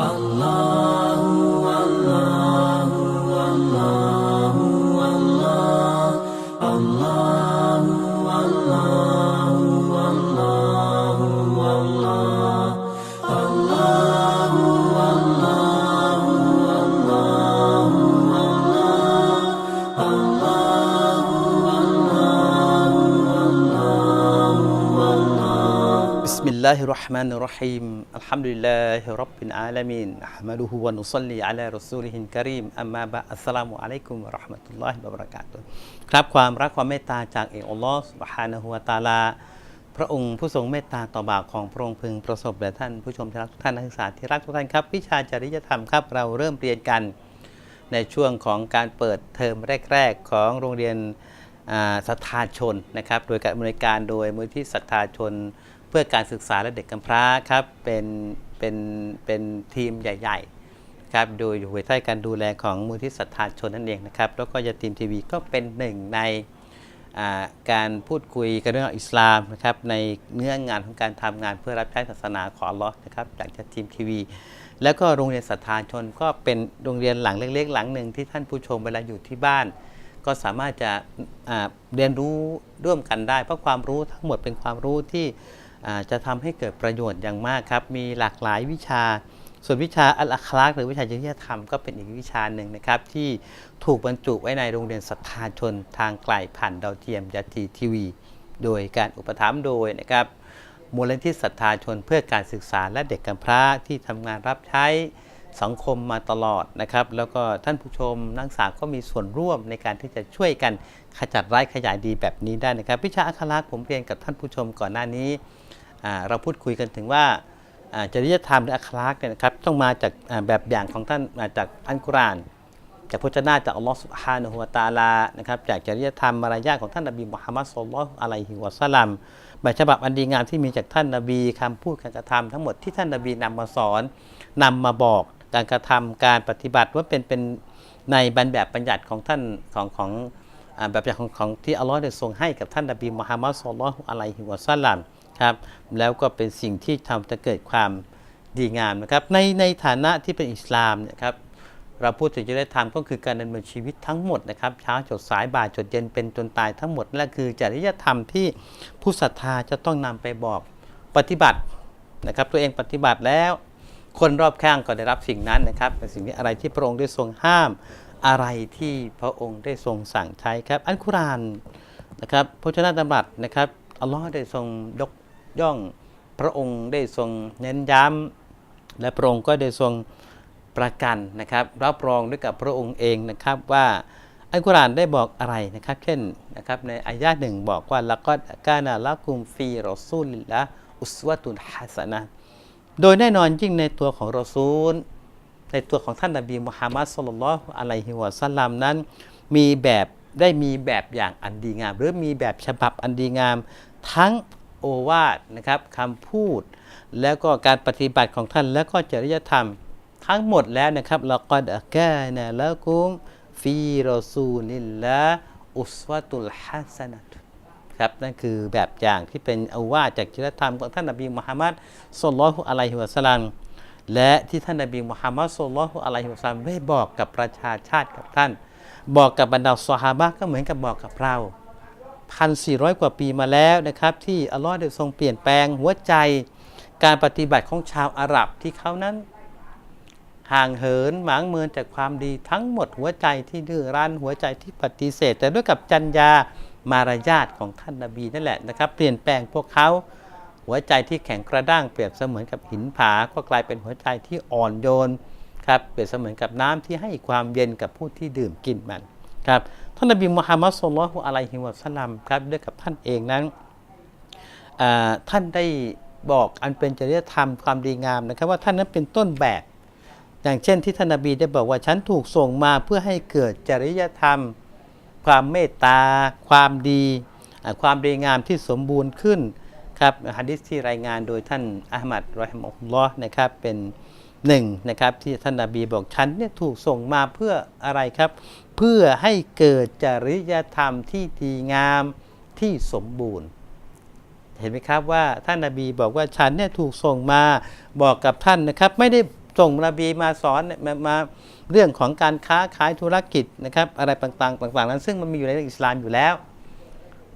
Allah. الله الرحمن الرحيم الحمد لله رب العالمين نحمده ونصلي على رسوله الكريم أما بعد السلام عليكم ورحمة الله وبركاته ครับความรักความเมตตาจากเอกอัลลอฮ์ سبحانه และ تعالى พระองค์ผู้ทรงเมตตาต่อบ่าวของพระองค์พึงประสบแด่ท่านผู้ชมที่รักทุกท่านนักศึกษาที่รักทุกท่านครับ วิชาจริยธรรมครับ เราเริ่มเรียนกันในช่วงของการเปิดเทอมแรก ๆ ของโรงเรียนอ่าศรัทธาชนนะครับ โดยการบริการโดยมูลที่ศรัทธาชน เพื่อการศึกษาและเด็กกำพร้าครับเป็นเป็นเป็นทีมใหญ่ ๆ ครับโดยอยู่ภายใต้การดูแลของมูลที่ศรัทธาชนนั่นเองนะครับ แล้วก็ยาตีมทีวีก็เป็นหนึ่งในการพูดคุยกันเรื่องอิสลามนะครับในเนื้องานของการทำงานเพื่อรับใช้ศาสนาของอัลลอฮ์นะครับจากยาตีมทีวี แล้วก็โรงเรียนศรัทธาชนก็เป็นโรงเรียนหลังเล็กๆ หลังหนึ่งที่ท่านผู้ชมเวลาอยู่ที่บ้าน ก็สามารถจะเรียนรู้ร่วมกันได้ เพราะความรู้ทั้งหมดเป็นความรู้ที่ จะทำให้เกิดประโยชน์อย่างมากครับ มีหลากหลายวิชา ส่วนวิชาอัลคลากหรือวิชาจริยธรรมก็เป็นอีกวิชาหนึ่งนะครับ ที่ถูกบรรจุไว้ในโรงเรียนศรัทธาชนทางไกลผ่านดาวเทียมยาทีทีวี โดยการอุปถัมภ์โดยนะครับมูลนิธิศรัทธาชนเพื่อการศึกษาและเด็กกำพร้าที่ทำงานรับใช้สังคมมาตลอดนะครับ แล้วก็ท่านผู้ชมนักศึกษาก็มีส่วนร่วมในการที่จะช่วยกันขจัดร้ายขยายดีแบบนี้ได้นะครับ วิชาอัคลักษ์ผมเรียนกับท่านผู้ชมก่อนหน้านี้ เราพูดคุยกันถึงว่าจริยธรรมหรืออัคลักเนี่ยนะครับต้องมาจากแบบอย่างของท่านมาจากอัลกุรอาน จากพระเจ้าหน้าจากอัลลอฮฺสุบฮานะฮูวะตาลานะครับจากจริยธรรมมารยาทของท่านนบีมุฮัมมัดสุลลัลอฮุอะลัยฮิวะสัลลัมแบบฉบับอันดีงามที่มีจากท่านนบีคำพูดการกระทำทั้งหมดที่ท่านนบีนำมาสอนนำมาบอกการกระทำการปฏิบัติว่าเป็นเป็นในบัญแบบบัญญัติของท่านของของแบบอย่างของของที่อัลลอฮฺได้ทรงให้กับท่านนบีมุฮัมมัดสุลลัลอฮุอะลัยฮิวะสัลลัม ครับ แล้วก็เป็นสิ่งที่ทำให้เกิดความดีงามนะครับ ในในฐานะที่เป็นอิสลามเนยครับเราพูดถึงจริยธรรมก็คือการดำเนินชีวิตทั้งหมดนะครับเช้าจดสายบ่ายจดเย็นเป็นจนตายทั้งหมดนั่นและคือจริยธรรมที่ผู้ศรัทธาจะต้องนำไปบอกปฏิบัตินะครับ ตัวเองปฏิบัติแล้ว คนรอบข้างก็ได้รับสิ่งนั้นนะครับเป็นสิ่งที่อะไรที่พระองค์ได้ทรงห้ามอะไรที่พระองค์ได้ทรงสั่งใช้ครับ อันกุรานนะครับพระเจ้าตำรัสนะครับอัลลอฮ์ได้ทรงยก ย่องพระองค์ได้ทรงเน้นย้ำและพระองค์ก็ได้ทรงประกันนะครับ รับรองด้วยกับพระองค์เองนะครับว่าอัลกุรอานได้บอกอะไรนะครับ เช่นนะครับในอายะหนึ่งบอกว่าละก็กานาละกุมฟีรอซูลิละอุสวะตุนฮัสนะโดยแน่นอนยิ่งในตัวของรอซูล ในตัวของท่านนบีมุฮัมมัดสุลลัลอฮุอะลัยฮิวะสัลลัมนั้น มีแบบได้มีแบบอย่างอันดีงาม หรือมีแบบฉบับอันดีงาม ทั้ง โอวาทนะครับคำพูด แล้วก็การปฏิบัติของท่านแล้วก็จริยธรรม ทั้งหมดแล้วนะครับเราก็ดะกานะละกุมฟีรอซูลิลละอุสวะตุลฮัสนะตครับนั่นคือแบบอย่างที่เป็นอาวาจากจริยธรรมของท่านนบีมุฮัมมัดสุลลัลลอฮุอะลัยฮิวะสัลลัมและที่ท่านนบีมุฮัมมัดสุลลัลลอฮุอะลัยฮิวะสัลลัมได้บอกกับประชาชาติกับท่าน บอกกับบรรดาซอฮาบะก็เหมือนกับบอกกับเรา พันสี่ร้อยกว่าปีมาแล้วนะครับ ที่อัลลอฮ์ได้ทรงเปลี่ยนแปลงหัวใจ การปฏิบัติของชาวอาหรับที่เขานั้น ห่างเหินหมางเมินจากความดีทั้งหมดหัวใจที่ดื้อรั้นหัวใจที่ปฏิเสธ แต่ด้วยกับจัญญามารยาทของท่านนาบีนั่นแหละนะครับ เปลี่ยนแปลงพวกเขาหัวใจที่แข็งกระด้างเปรียบเสมือนกับหินผา ก็กลายเป็นหัวใจที่อ่อนโยนครับเปรียบเสมือนกับน้ำที่ให้ความเย็นกับผู้ที่ดื่มกินมันครับ ท่านนบีมุฮัมมัดสุลลัลฮุอะลัยฮิวะสัลลัมครับด้วยกับท่านเองนั้นท่านได้บอกอันเป็นจริยธรรมความดีงามนะครับ ว่าท่านนั้นเป็นต้นแบบ อย่างเช่นที่ท่านนบีได้บอกว่าฉันถูกส่งมาเพื่อให้เกิดจริยธรรม ความเมตตา ความดี ความดีงามที่สมบูรณ์ขึ้นครับฮะดิษที่รายงานโดยท่านอามัดรอฮิมะฮุลลอฮ์นะครับเป็นหนึ่งนะครับที่ท่านนบีบอกฉันเนี่ยถูกส่งมาเพื่ออะไรครับ เพื่อให้เกิดจริยธรรมที่ดีงามที่สมบูรณ์ เห็นไหมครับว่าท่านนาบีบอกว่าฉันเนี่ยถูกส่งมาบอกกับท่านนะครับ ไม่ได้ส่งนบีมาสอนมามาเรื่องของการค้าขายธุรกิจนะครับ อะไรต่างๆต่างๆนั้น ซึ่งมันมีอยู่ในอิสลามอยู่แล้ว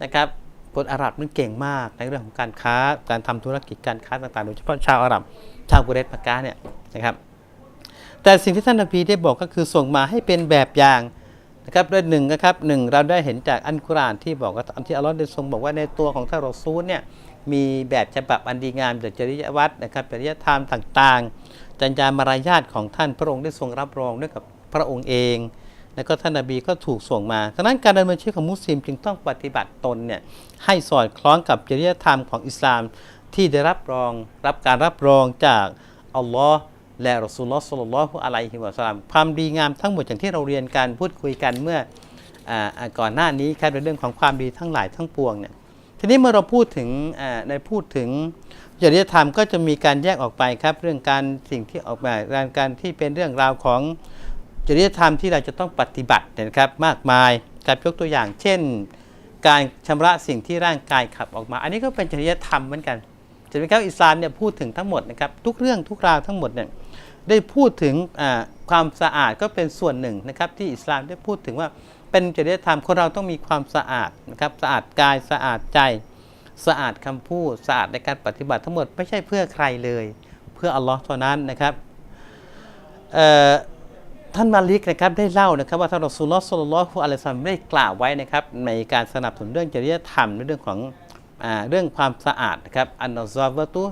นะครับคนอาหรับนั่นเก่งมากในเรื่องของการค้าการทำธุรกิจการค้าต่างๆ โดยเฉพาะชาวอาหรับ ชาวกุเรชมักกะเนี่ยนะครับ แต่สิ่งที่ท่านนบีได้บอกก็คือส่งมาให้เป็นแบบอย่าง นะครับด้วยหนึ่งนะครับหนึ่งเราได้เห็นจากอันกุรานที่บอกว่าที่อัลลอฮ์ได้ทรงบอกว่าในตัวของท่านรอซูลเนี่ยมีแบบฉบับอันดีงามจากจริยวัตรนะครับจริยธรรมต่างๆ จัญญามารยาทของท่านพระองค์ได้ทรงรับรองด้วยกับพระองค์เอง แล้วก็ท่านนบีก็ถูกส่งมาดังนั้นการดำเนินชีวิตของมุสลิมจึงต้องปฏิบัติตนเนี่ยให้สอดคล้องกับจริยธรรมของอิสลามที่ได้รับรองรับการรับรองจากอัลลอฮ์ และรอสูลลอสุลลอฮุอะลัยฮิวะสลลัมความดีงามทั้งหมดอย่างที่เราเรียนกันพูดคุยกันเมื่อออก่อนหน้านี้ครับในเรื่องของความดีทั้งหลายทั้งปวงเนี่ยทีนี้เมื่อเราพูดถึงในพูดถึงจริยธรรมก็จะมีการแยกออกไปครับ เรื่องการสิ่งที่ออกมาการการที่เป็นเรื่องราวของจริยธรรมที่เราจะต้องปฏิบัตินะครับมากมายครับยกตัวอย่าง เช่น การชำระสิ่งที่ร่างกายขับออกมา อันนี้ก็เป็นจริยธรรมเหมือนกันใช่ไหมครับอิสลามเนี่ยพูดถึงทั้งหมดนะครับทุกเรื่องทุกราวทั้งหมดเนี่ย ได้พูดถึงความสะอาดก็เป็นส่วนหนึ่งนะครับ ที่อิสลามได้พูดถึงว่าเป็นจริยธรรมคนเราต้องมีความสะอาดนะครับสะอาดกายสะอาดใจ สะอาดคำพูดสะอาดในการปฏิบัติทั้งหมดไม่ใช่เพื่อใครเลย เพื่ออัลลอฮ์เท่านั้นนะครับท่านมาลิกนะครับได้เล่านะครับว่าท่านรอสูลลอฮ์สุลลอฮุอะลัยซัมได้กล่าวไว้นะครับในการสนับสนุนเรื่องจริยธรรมในเรื่องของอเรื่องความสะอาดนะครับอันนอซอวะตุ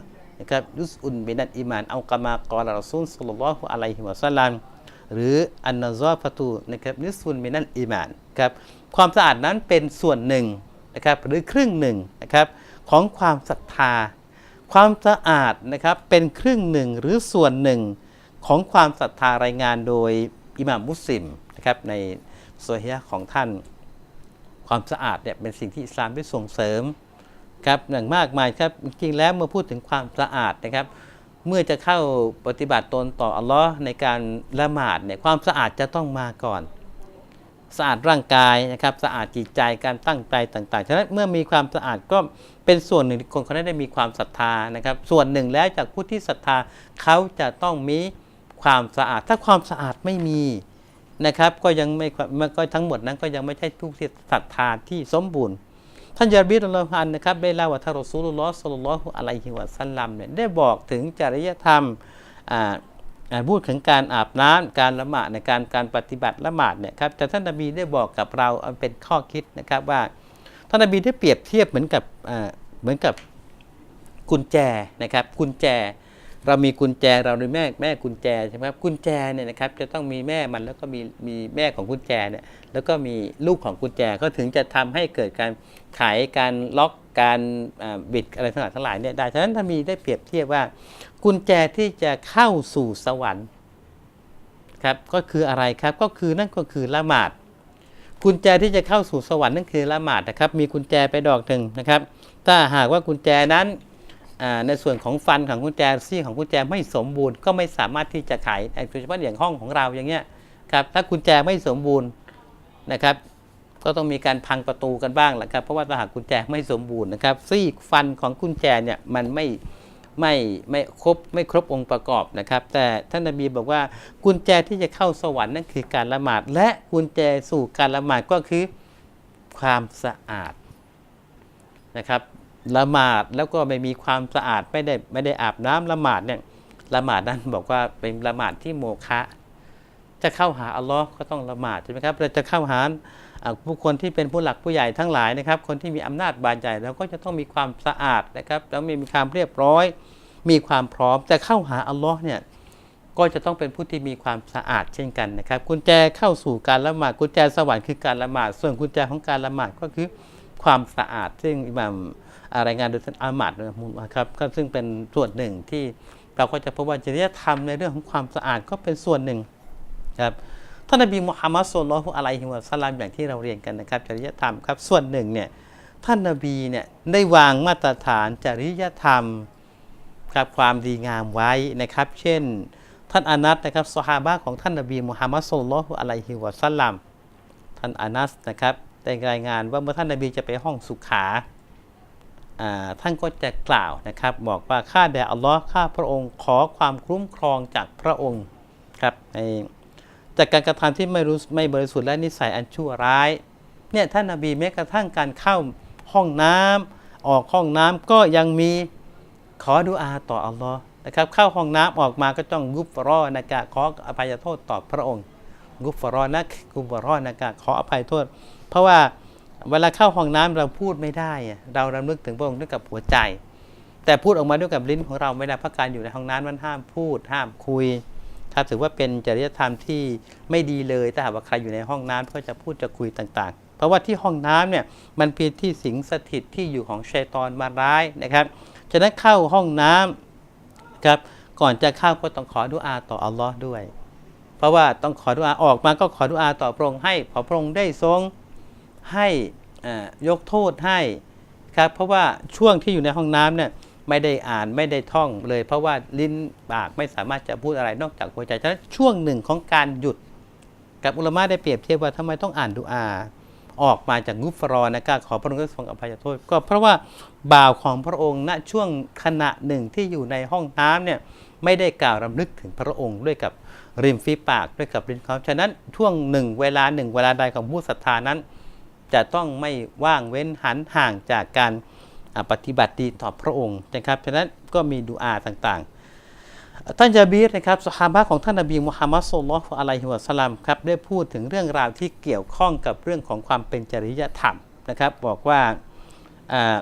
นะครับยุสอุนบินันอิมานเอากามากอลรอซูลสุลลัลลอฮุอะลัยฮิวะสัลลัมหรืออันนซอฟะตูนะครับยุสอุนบินันอิมานครับความสะอาดนั้นเป็นส่วนหนึ่งนะครับหรือครึ่งหนึ่งนะครับของความศรัทธา ความสะอาดนะครับเป็นครึ่งหนึ่งหรือส่วนหนึ่งของความศรัทธารายงานโดยอิหม่ามมุสลิมนะครับในโซฮียของท่าน ความสะอาดเนี่ยเป็นสิ่งที่อิสลามได้ส่งเสริม ครับอย่างมากมายครับจริงแล้วเมื่อพูดถึงความสะอาดนะครับ เมื่อจะเข้าปฏิบัติตนต่ออัลลอฮ์ในการละหมาดเนี่ยความสะอาดจะต้องมาก่อน สะอาดร่างกายนะครับสะอาดจิตใจการตั้งใจต่างๆฉะนั้นเมื่อมีความสะอาดก็เป็นส่วนหนึ่งที่คนเขาได้มีความศรัทธานะครับ ส่วนหนึ่งแล้วจากผู้ที่ศรัทธาเขาจะต้องมีความสะอาด ถ้าความสะอาดไม่มีนะครับ ก็ยังไม่มันก็ทั้งหมดนั้นก็ยังไม่ใช่ผู้ที่ศรัทธาที่สมบูรณ์ ท่านยาบิรลฮันนะครับได้เล่าว่าท่านรอซูลุลลอฮ์สุลลัลลอฮุอะลัยฮิวะสัลลัมเนี่ยได้บอกถึงจริยธรรมอ่าอ่าพูดถึงการอาบน้ำการละหมาดในการการปฏิบัติละหมาดเนี่ยครับแต่ท่านนบีได้บอกกับเราเป็นข้อคิดนะครับว่าท่านนบีได้เปรียบเทียบเหมือนกับอ่าเหมือนกับกุญแจนะครับกุญแจ เรามีกุญแจเรามีแม่แม่กุญแจใช่ไหมครับกุญแจเนี่ยนะครับจะต้องมีแม่มันแล้วก็มีมีแม่ของกุญแจเนี่ยแล้วก็มีลูกของกุญแจก็ถึงจะทำให้เกิดการไขการล็อกการบิดอะไรทั้งหลายทั้งหลายเนี่ยได้ฉะนั้นถ้ามีได้เปรียบเทียบว่า กุญแจที่จะเข้าสู่สวรรค์ครับก็คืออะไรครับก็คือนั่นก็คือละหมาดกุญแจที่จะเข้าสู่สวรรค์นั่นคือละหมาดนะครับ มีกุญแจไปดอกหนึ่งนะครับ ถ้าหากว่ากุญแจนั้น ในส่วนของฟันของกุญแจซี่ของกุญแจไม่สมบูรณ์ก็ไม่สามารถที่จะไขโดยเฉพาะอย่างห้องของเราอย่างเงี้ยครับถ้ากุญแจไม่สมบูรณ์นะครับ ก็ต้องมีการพังประตูกันบ้างแหละครับเพราะว่าถ้าหากกุญแจไม่สมบูรณ์นะครับซี่ฟันของกุญแจเนี่ยมันไม่ไม่ไม่ครบไม่ครบองค์ประกอบนะครับ แต่ท่านนบีบอกว่ากุญแจที่จะเข้าสวรรค์นั่นคือการละหมาด และกุญแจสู่การละหมาดก็คือความสะอาดนะครับ ละหมาดแล้วก็ไม่มีความสะอาดไม่ได้ไม่ได้อาบน้ำละหมาดเนี่ยละหมาดนั้นบอกว่าเป็นละหมาดที่โมฆะจะเข้าหาอัลลอฮ์ก็ต้องละหมาดใช่ไหมครับเราจะเข้าหาผู้คนที่เป็นผู้หลักผู้ใหญ่ทั้งหลายนะครับ คนที่มีอำนาจบานใหญ่เราก็จะต้องมีความสะอาดนะครับ แล้วมีความเรียบร้อย มีความพร้อมจะเข้าหาอัลลอฮ์เนี่ยก็จะต้องเป็นผู้ที่มีความสะอาดเช่นกันนะครับ กุญแจเข้าสู่การละหมาดกุญแจสวรรค์คือการละหมาดส่วนกุญแจของการละหมาดก็คือความสะอาดซึ่งอิหม่าม รายงานโดยท่านอามัดนะครับก็ซึ่งเป็นส่วนหนึ่งที่เราก็จะพบว่าจริยธรรมในเรื่องของความสะอาดก็เป็นส่วนหนึ่งครับท่านนบีมุฮัมมัดสุลลัลฮุอะลัยฮิวะสัลลัมอย่างที่เราเรียนกันนะครับจริยธรรมครับส่วนหนึ่งเนี่ยท่านนบีเนี่ยได้วางมาตรฐานจริยธรรมครับความดีงามไว้นะครับ เช่น ท่านอานัสนะครับสฮาบะของท่านนบีมุฮัมมัดสุลลัลฮุอะลัยฮิวะสัลลัมท่านอานัสนะครับได้รายงานว่าเมื่อท่านนบีจะไปห้องสุขา ท่านก็จะกล่าวนะครับ บอกว่าข้าแด่อัลลอฮ์ข้าพระองค์ขอความคุ้มครองจากพระองค์ครับในจากการกระทำที่ไม่รู้ไม่บริสุทธิ์และนิสัยอันชั่วร้ายเนี่ยท่านนาบีแม้กระทั่งการเข้าห้องน้ำออกห้องน้ำก็ยังมีขอดุอาต่ออัลลอฮ์นะครับเข้าห้องน้ำออกมาก็ต้องกุฟรอนะกะขออภัยโทษต่อพระองค์ กุฟรอนักกุฟรอนะกะขออภัยโทษ เพราะว่า เวลาเข้าห้องน้ำเราพูดไม่ได้ เรารำลึกถึงพระองค์ด้วยกับหัวใจ แต่พูดออกมาด้วยกับลิ้นของเราไม่ได้เพราะการอยู่ในห้องน้ำมันห้ามพูด ห้ามคุยถ้าถือว่าเป็นจริยธรรมที่ไม่ดีเลยถ้าหากว่าใครอยู่ในห้องน้ำก็จะพูดจะคุยต่างๆ เพราะว่าที่ห้องน้ำเนี่ยมันเป็นที่สิงสถิตที่อยู่ของชัยตอนมาร้ายนะครับฉะนั้นเข้าห้องน้ำครับก่อนจะเข้าก็ต้องขอดุอาต่ออัลลอฮ์ด้วย เพราะว่าต้องขอดุอาออกมาก็ขอดุอาต่อพระองค์ให้ขอพระองค์ได้ทรง ให้ยกโทษให้ครับเพราะว่าช่วงที่อยู่ในห้องน้ำเนี่ยไม่ได้อ่านไม่ได้ท่องเลย เพราะว่าลิ้นปากไม่สามารถจะพูดอะไรนอกจากหัวใจฉะนั้นช่วงหนึ่งของการหยุด กับอุลมะได้เปรียบเทียบว่าทำไมต้องอ่านดุอา ออกมาจากกุฟรอนะกาขอพระองค์ทรงอภัยโทษ ก็เพราะว่าบ่าวของพระองค์ณช่วงขณะหนึ่งที่อยู่ในห้องน้ำเนี่ยไม่ได้กล่าวรำลึกถึงพระองค์ด้วยกับริมฝีปากด้วยกับลิ้นเขาฉะนั้นช่วงหนึ่งเวลาหนึ่งเวลาใดของผู้ศรัทธานั้น จะต้องไม่ว่างเว้นหันห่างจากการปฏิบัติดีต่อพระองค์นะครับฉะนั้นก็มีดุอาต่างๆ ท่านจาบีรนะครับสหาบะของท่านนบีมุฮัมมัดสุลลัลอฮุอะลัยฮิวะสลัมครับได้พูดถึงเรื่องราวที่เกี่ยวข้องกับเรื่องของความเป็นจริยธรรมนะครับ บอกว่าอ่า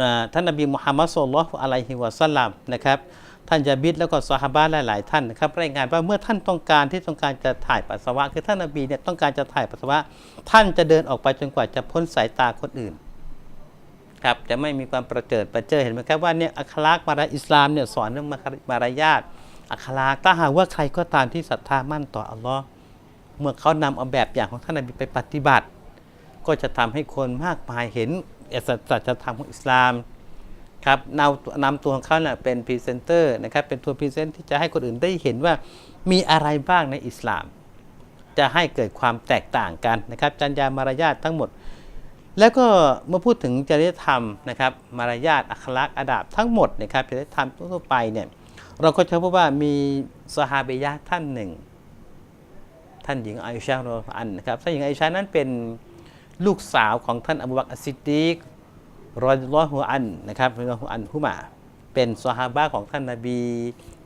อ่าท่านนบีมุฮัมมัดสุลลัลอฮุอะลัยฮิวะสลลัมนะครับ ท่านจาบิดแล้วก็สหบะหลาย ๆ ท่านนะครับรายงานว่าเมื่อท่านต้องการที่ต้องการจะถ่ายปัสสาวะ คือท่านนบีเนี่ยต้องการจะถ่ายปัสสาวะ ท่านจะเดินออกไปจนกว่าจะพ้นสายตาคนอื่นครับจะไม่มีความประเจิดประเจิดเห็นไหมครับว่าเนี่ยอัคลากมารยาอิสลามเนี่ยสอนเรื่องมารยาทอัคลากถ้าหากว่าใครก็ตามที่ศรัทธามั่นต่ออัลลอฮ์เมื่อเขานำเอาแบบอย่างของท่านนบีไปปฏิบัติ ก็จะทำให้คนมากมายเห็นสัจธรรมของอิสลาม ครับนำนำตัวของเขาเนี่ยเป็นพรีเซนเตอร์นะครับเป็นตัวพรีเซนต์ที่จะให้คนอื่นได้เห็นว่ามีอะไรบ้างในอิสลาม จะให้เกิดความแตกต่างกันนะครับจัญญามารยาททั้งหมด แล้วก็เมื่อพูดถึงจริยธรรมนะครับมารยาทอัคลักษณ์อาดับทั้งหมดนะครับจริยธรรมทั่วไปเนี่ยเราก็จะพบว่ามีสหาเบยะท่านหนึ่ง ท่านหญิงอาอิชาโรอันนะครับท่านหญิงอาอิชานั้นเป็นลูกสาวของท่านอบูบักอสซิดดีก รอยลอฮุอันนะครับรอยลอฮุอันฮุมา เป็นสหาบะของท่านนาบี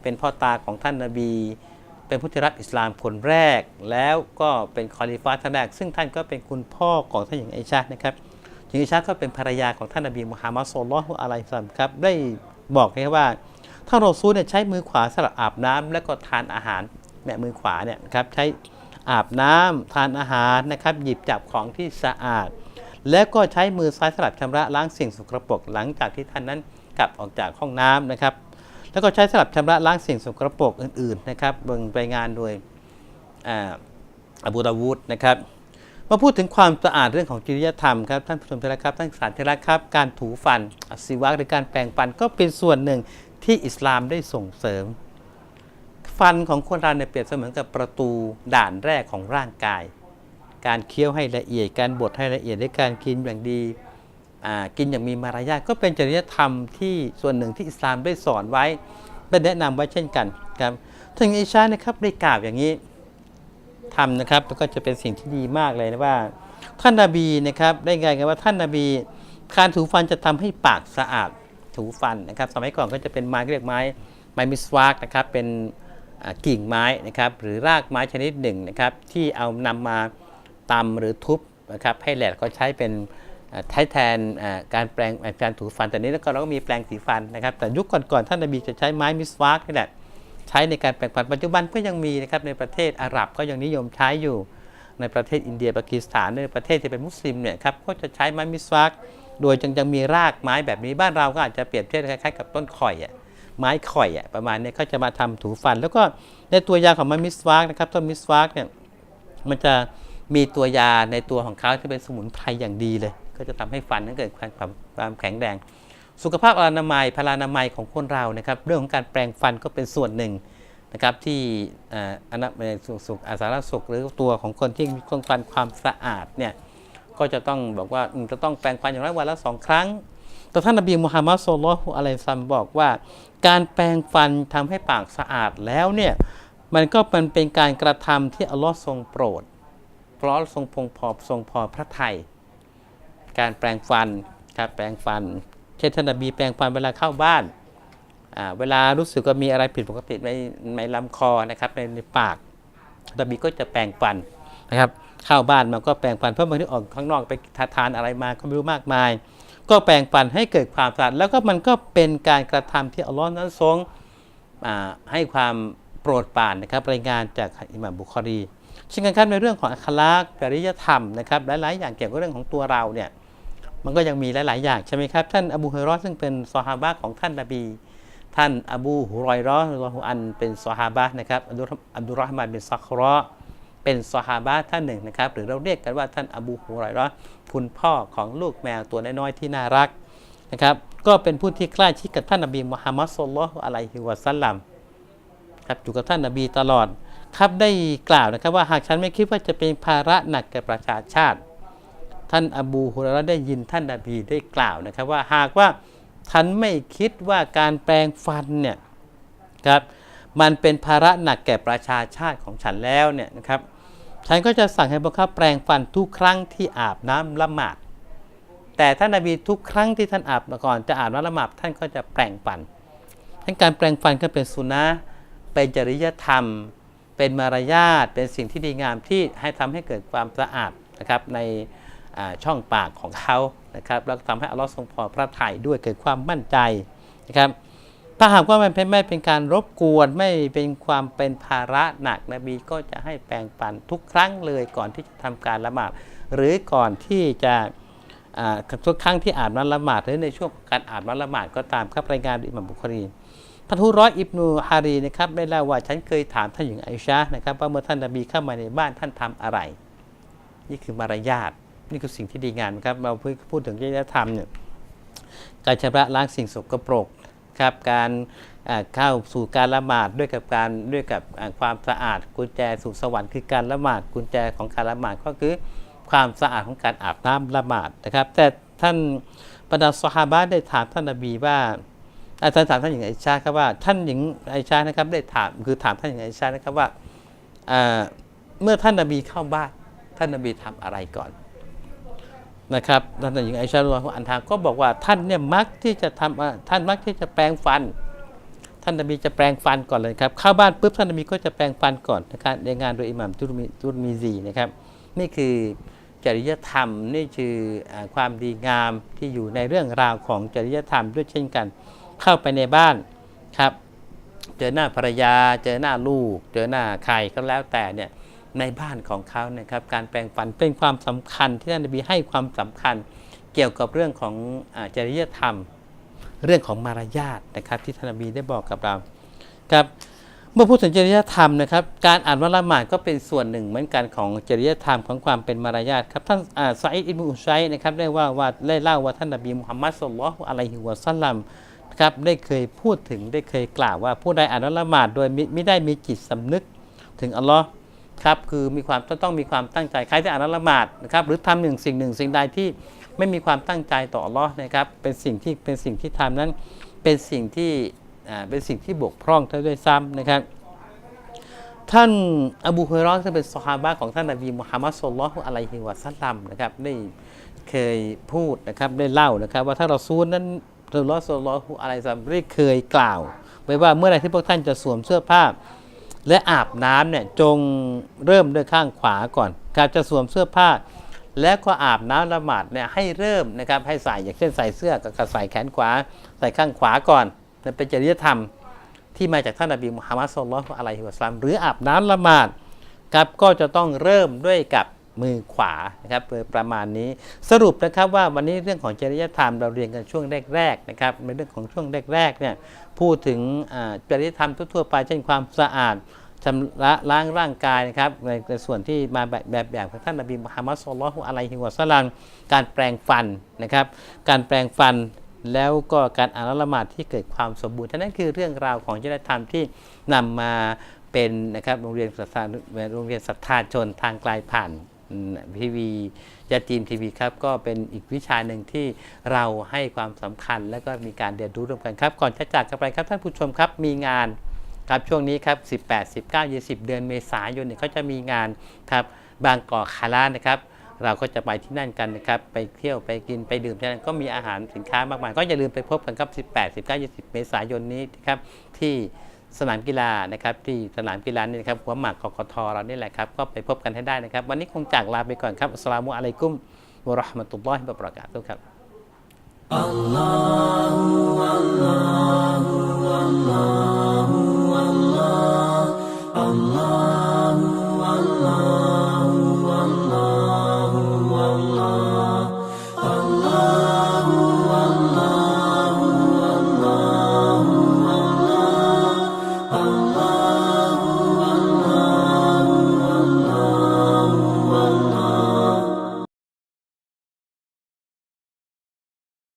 เป็นพ่อตาของท่านนาบี เป็นผู้ที่รับอิสลามคนแรก แล้วก็เป็นคอลิฟ้าท่านแรก ซึ่งท่านก็เป็นคุณพ่อของท่านหญิงไอชานะครับหญิงไอชาก็เป็นภรรยาของท่านนบีมุฮัมมัดสุลลัลฮุอะลัยฮิวะซัลลัมครับได้บอกให้ว่าท่านรอซูลเนี่ยใช้มือขวาสำหรับอาบน้ำแล้วก็ทานอาหารเนี่ยมือขวาเนี่ยครับใช้อาบน้ำทานอาหารนะครับหยิบจับของที่สะอาด แล้วก็ใช้มือซ้ายสลับชำระล้างสิ่งสกปรกหลังจากที่ท่านนั้นกลับออกจากห้องน้ำนะครับ แล้วก็ใช้สลับชำระล้างสิ่งสกปรกอื่นๆนะครับเบิ่งรายงานโดยอาอบูดาวูดนะครับมาพูดถึงความสะอาดเรื่องของจริยธรรมครับท่านผู้ชมที่รักครับท่านสารที่รักครับ การถูฟันอสิวะหรือการแปรงฟันก็เป็นส่วนหนึ่งที่อิสลามได้ส่งเสริม ฟันของคนเราเนี่ยเปรียบเสมือนกับประตูด่านแรกของร่างกาย การเคี้ยวให้ละเอียด การบดให้ละเอียดและการกินอย่างดีกินอย่างมีมารยาทก็เป็นจริยธรรมที่ส่วนหนึ่งที่อิสลามได้สอนไว้ได้แนะนำไว้เช่นกันครับถึงอิชานะครับได้กล่าวอย่างนี้ทำนะครับแล้วก็จะเป็นสิ่งที่ดีมากเลยนะว่า ท่านนาบีนะครับได้ไงกันว่าท่านนาบีการถูฟันจะทำให้ปากสะอาดถูฟันนะครับ สมัยก่อนก็จะเป็นไม้เรียกไม้ไม้มิสวากนะครับเป็นกิ่งไม้นะครับหรือรากไม้ชนิดหนึ่งนะครับที่เอานำมา ตำหรือทุบนะครับให้แหลกก็ใช้เป็นใช้แทนการแปรงการถูฟันแต่นี้แล้วก็เราก็มีแปรงสีฟันนะครับ แต่ยุคก่อนๆท่านนบีจะใช้ไม้มิสวากนี่แหละใช้ในการแปลงฟันปัจจุบันก็ยังมีนะครับในประเทศอาหรับก็ยังนิยมใช้อยู่ในประเทศอินเดียปากีสถานในประเทศที่เป็นมุสลิมเนี่ยครับก็จะใช้ไม้มิสวากโดยจึงยังมีรากไม้แบบนี้บ้านเราก็อาจจะเปรียบเทียบคล้ายๆกับต้นข่อยอะไม้ข่อยอะประมาณนี้เขาจะมาทำถูฟัน แล้วก็ในตัวยาของไม้มิสวากนะครับต้นมิสวากเนี่ยมันจะ มีตัวยาในตัวของเขาที่เป็นสมุนไพรอย่างดีเลย ก็จะทำให้ฟันนั้นเกิดความความแข็งแรง สุขภาพอนามัยพลานามัยของคนเรานะครับ เรื่องของการแปรงฟันก็เป็นส่วนหนึ่งนะครับที่อนามัยสุขสุขอาสาสุขหรือตัวของคนที่มีต้องการความสะอาดเนี่ยก็จะต้องบอกว่าจะต้องแปรงฟันอย่างน้อยวันละสองครั้ง แต่ท่านนบีมุฮัมมัดสุลลัลฮุอะลัยซัมบอกว่า การแปรงฟันทำให้ปากสะอาดแล้วเนี่ยมันก็มันเป็นการกระทำที่อัลลอฮ์ทรงโปรด เพราะทรงพงพอทรงพอพระไทย การแปรงฟันการแปรงฟัน เช่นท่านนบีแปรงฟันเวลาเข้าบ้านเวลารู้สึกว่ามีอะไรผิดปกติในในลำคอนะครับในในปากนบีก็จะแปรงฟันนะครับเข้าบ้านมันก็แปรงฟันเพราะบางทีออกข้างนอกไปทานอะไรมาก็ไม่รู้มากมาย ก็แปรงฟันให้เกิดความสะอาดแล้วก็มันก็เป็นการกระทำที่อัลลอฮ์นั้นทรงให้ความโปรดปรานนะครับรายงานจากอิหม่ามบุคอรี เช่นกันครับในเรื่องของอัคลากจริยธรรมนะครับหลาย ๆ อย่างเกี่ยวกับเรื่องของตัวเราเนี่ยมันก็ยังมีหลาย ๆ อย่างใช่ไหมครับท่านอบูฮุรอยรอซึ่งเป็นซอฮาบะของท่านนบี ท่านอบูฮุรอยรอรอฮุอันเป็นซอฮาบะนะครับอับดุลอัลรอฮ์มานเป็นซักรอเป็นซอฮาบะท่านหนึ่งนะครับหรือเราเรียกกันว่าท่านอบูฮุรอยรอคุณพ่อของลูกแมวตัวน้อย ๆ ที่น่ารักนะครับก็เป็นผู้ที่ใกล้ชิดกับท่านนบีมุฮัมมัดสุลลัลอะลัยฮิวะสัลลัมครับอยู่กับท่านนบีตลอด ครับได้กล่าวนะครับว่าหากฉันไม่คิดว่าจะเป็นภาระหนักแก่ประชาชาติ ท่านอบูฮุรราะได้ยินท่านนบีได้กล่าวนะครับว่าหากว่าฉันไม่คิดว่าการแปลงฟันเนี่ยครับมันเป็นภาระหนักแก่ประชาชาติของฉันแล้วเนี่ยนะครับฉันก็จะสั่งให้พวกเขาแปลงฟันทุกครั้งที่อาบน้ำละหมาดแต่ท่านนบีทุกครั้งที่ท่านอาบก่อนจะอาบน้ำละหมาดท่านก็จะแปลงฟันทั้นการแปลงฟันก็เป็นสุนนะเป็นจริยธรรม เป็นมารยาทเป็นสิ่งที่ดีงามที่ให้ทำให้เกิดความสะอาดนะครับในช่องปากของเขานะครับแล้วทำให้อัลลอฮ์ทรงพอพระทัยด้วยเกิดความมั่นใจนะครับถ้าหากว่ามันเป็นไม่เป็นการรบกวนไม่เป็นความเป็นภาระหนักนบีก็จะให้แปลงปันทุกครั้งเลยก่อนที่จะทำการละหมาดหรือก่อนที่จะทุกครั้งที่อาบน้ำละหมาดหรือในช่วงการอาบน้ำละหมาดก็ตามครับรายงานอิหมัมบุคอรี ท่านฮุร้อยอิบนูฮารีนะครับได้เล่าว่าฉันเคยถามท่านหญิงไอชานะครับว่าเมื่อท่านนบีเข้ามาในบ้านท่านทำอะไร นี่คือมารยาทนี่คือสิ่งที่ดีงามนะครับเราพูดถึงจริยธรรมเนี่ยการชำระล้างสิ่งสกปรกครับการเข้าสู่การละหมาดด้วยกับการด้วยกับความสะอาดกุญแจสู่สวรรค์คือการละหมาดกุญแจของการละหมาดก็คือความสะอาดของการอาบน้ำละหมาดนะครับ แต่ท่านบรรดาสหาบะได้ถามท่านนบีว่า อาจารย์ถามท่านหญิงไอชาครับว่าท่านหญิงไอชานะครับ ได้ถามคือถามท่านหญิงไอชานะครับว่าเมื่อท่านนบีเข้าบ้านท่านนบีทำอะไรก่อนนะครับท่านหญิงไอชารุลอันทาก็บอกว่าท่านเนี่ยมักที่จะทำอ่าท่านมักที่จะแปรงฟัน ท่านนบีจะแปรงฟันก่อนเลยครับเข้าบ้านปุ๊บท่านนบีก็จะแปรงฟันก่อนนะครับในงานโดยอิหม่ามตุรมีตุรมีซีนะครับ นี่คือจริยธรรมนี่คือความดีงามที่อยู่ในเรื่องราวของจริยธรรมด้วยเช่นกัน เข้าไปในบ้านครับ เจอหน้าภรรยา เจอหน้าลูก เจอหน้าใครก็แล้วแต่เนี่ยในบ้านของเขาเนี่ยครับการแปลงฟันเป็นความสำคัญที่ท่านนบีให้ความสำคัญเกี่ยวกับเรื่องของอจริยธรรม เรื่องของมารยาทนะครับ ที่ท่านนบีได้บอกกับเราครับเมื่อพูดถึงจริยธรรมนะครับ การอ่านวะละหมาดก็เป็นส่วนหนึ่งเหมือนกันของจริยธรรมของความเป็นมารยาทครับท่านอ่าซาอิดอิบนุอุชัยนะครับได้ว่าว่าได้เล่าว่าท่านนบีมุฮัมมัดสุลลัลลอฮุอะลัยฮิวะสัลลัม ครับได้เคยพูดถึงได้เคยกล่าวว่าผู้ใดอ่านวะละหมาดโดยไม่ได้มีจิตสำนึกถึงอัลลอฮ์ครับคือมีความต้องมีความตั้งใจใครที่อ่านวะละหมาดนะครับหรือทำหนึ่งสิ่งหนึ่งสิ่งใดที่ไม่มีความตั้งใจต่ออัลลอฮ์นะครับเป็นสิ่งที่เป็นสิ่งที่ทำนั้นเป็นสิ่งที่อ่าเป็นสิ่งที่บกพร่องเท่าด้วยซ้ำนะครับ ท่านอบูฮุรอรซึ่งเป็นซอฮาบะของท่านนบีมุฮัมมัดสุลลัลฮุอะลัยฮิวะสัลลัมนะครับได้เคยพูดนะครับได้เล่านะครับ ว่าถ้าเราซูลนั้น รสุลลัลอฮุอะลัยฮิวะสัลลัมได้เคยกล่าว ไว้ว่าเมื่อไรที่พวกท่านจะสวมเสื้อผ้า และอาบน้ำเนี่ยจงเริ่มด้วยข้างขวาก่อนครับจะสวมเสื้อผ้า และก็อาบน้ำละหมาดเนี่ยให้เริ่มนะครับให้ใส่อย่างเช่นใส่เสื้อก็ใส่แขนขวา ใส่ข้างขวาก่อนนั่นเป็นจริยธรรมที่มาจากท่านนบีมุฮัมมัดสุลลัลอฮุอะลัยฮิวะสัลลัมหรืออาบน้ำละหมาดครับก็จะต้องเริ่มด้วยกับ มือขวานะครับประมาณนี้สรุปนะครับว่าวันนี้เรื่องของจริยธรรมเราเรียนกันช่วงแรกๆนะครับในเรื่องของช่วงแรกๆเนี่ยพูดถึงจริยธรรมทั่วๆไปเช่นความสะอาดชำระล้างร่างกายนะครับในส่วนที่มาแบบแบบแบบของท่านนบีมุฮัมมัดสุลลัลลอฮุอะลัยฮิวะสัลลัมการแปลงฟันนะครับ การแปลงฟันแล้วก็การอ่านละหมาดที่เกิดความสมบูรณ์ท่านั้นคือเรื่องราวของจริยธรรมที่นำมาเป็นนะครับโรงเรียนศรัทธาโรงเรียนศรัทธาชนทางไกลผ่าน ทีวียาจีนทีวีครับ ก็เป็นอีกวิชาหนึ่งที่เราให้ความสำคัญ และก็มีการเรียนรู้ร่วมกันครับ ก่อนจะจากกันไปครับท่านผู้ชมครับมีงานครับช่วงนี้ครับ 18 19 20 เดือนเมษายนเนี่ยเขาจะมีงานครับบางกอกคารานะครับเราก็จะไปที่นั่นกันนะครับ ไปเที่ยวไปกินไปดื่มที่นั่นก็มีอาหารสินค้ามากมาย ก็อย่าลืมไปพบกันครับ 18 19 20 เมษายนนี้ครับที่ สนามกีฬานะครับที่สนามกีฬานี่นะครับหัวหมากกกทเรานี่แหละครับก็ไปพบกันให้ได้นะครับ วันนี้คงจากลาไปก่อนครับสลามุอะลัยกุมวะราะห์มะตุลลอฮิวะบะเรากาตุครับ Allah Allah Allah Allah